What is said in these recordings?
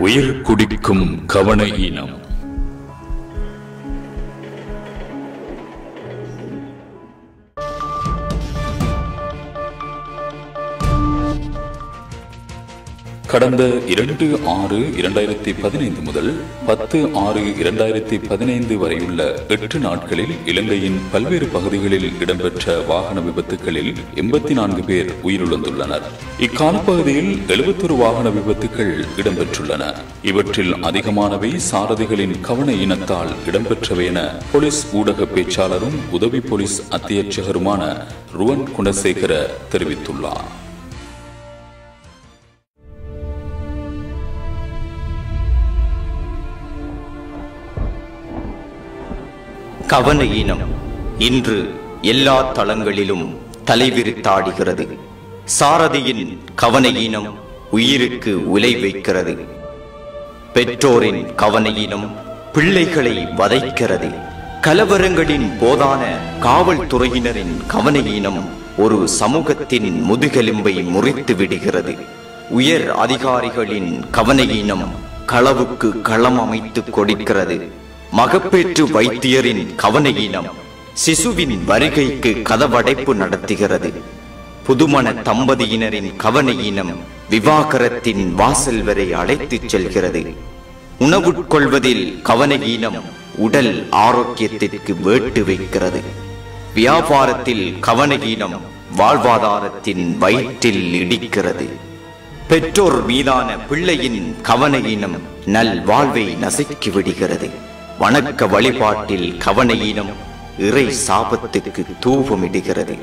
உயிர் குடிக்கும் கவன இனம் கடந்த இரண்டு ஆறு இரண்டாயிரத்தி பதினைந்து முதல் பத்து ஆறு இரண்டாயிரத்தி பதினைந்து வரையுள்ள எட்டு நாட்களில் இலங்கையின் பல்வேறு பகுதிகளில் இடம்பெற்ற வாகன விபத்துகளில் எண்பத்தி நான்கு பேர் உயிரிழந்துள்ளனர். இக்காலப்பகுதியில் எழுபத்தொரு வாகன விபத்துகள் இடம்பெற்றுள்ளன. இவற்றில் அதிகமானவை சாரதிகளின் கவன இனத்தால் இடம்பெற்றவை என போலீஸ் ஊடக பேச்சாளரும் உதவி போலீஸ் அத்தியட்சகருமான ருவன் குணசேகர தெரிவித்துள்ளார். கவன ஈனம் இன்று எல்லா தளங்களிலும் தலைவிரித்தாடுகிறது. சாரதியின் கவன ஈனம் உயிருக்கு உலை வைக்கிறது. பெற்றோரின் கவன ஈனம் பிள்ளைகளை வதைக்கிறது. கலவரங்களின் போதான காவல்துறையினரின் கவன ஈனம் ஒரு சமூகத்தின் முதுகெலும்பை முறித்து விடுகிறது. உயர் அதிகாரிகளின் கவன ஈனம் களவுக்கு களம் அமைத்து கொடுக்கிறது. மகப்பேற்று வைத்தியரின் கவனையினம் சிசுவின் வருகைக்கு கதவடைப்பு நடத்துகிறது. புதுமண தம்பதியினரின் கவனையினம் விவாகரத்தின் வாசல் வரை அழைத்துச் செல்கிறது. உணவுட்கொள்வதில் கவனையீனம் உடல் ஆரோக்கியத்திற்கு வேட்டு வைக்கிறது. வியாபாரத்தில் கவன வாழ்வாதாரத்தின் வயிற்றில் இடிக்கிறது. பெற்றோர் மீதான பிள்ளையின் கவன நல் வாழ்வை நசுக்கி விடுகிறது. வணக்க வழிபாட்டில் கவன ஈனம் இறை சாபத்துக்கு தூவமிடுகிறது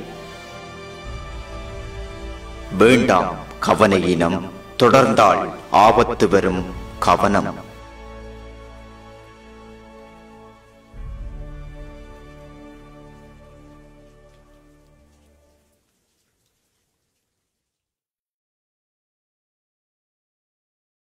வேண்டாம் கவன தொடர்ந்தால் ஆபத்து வரும் கவனம்.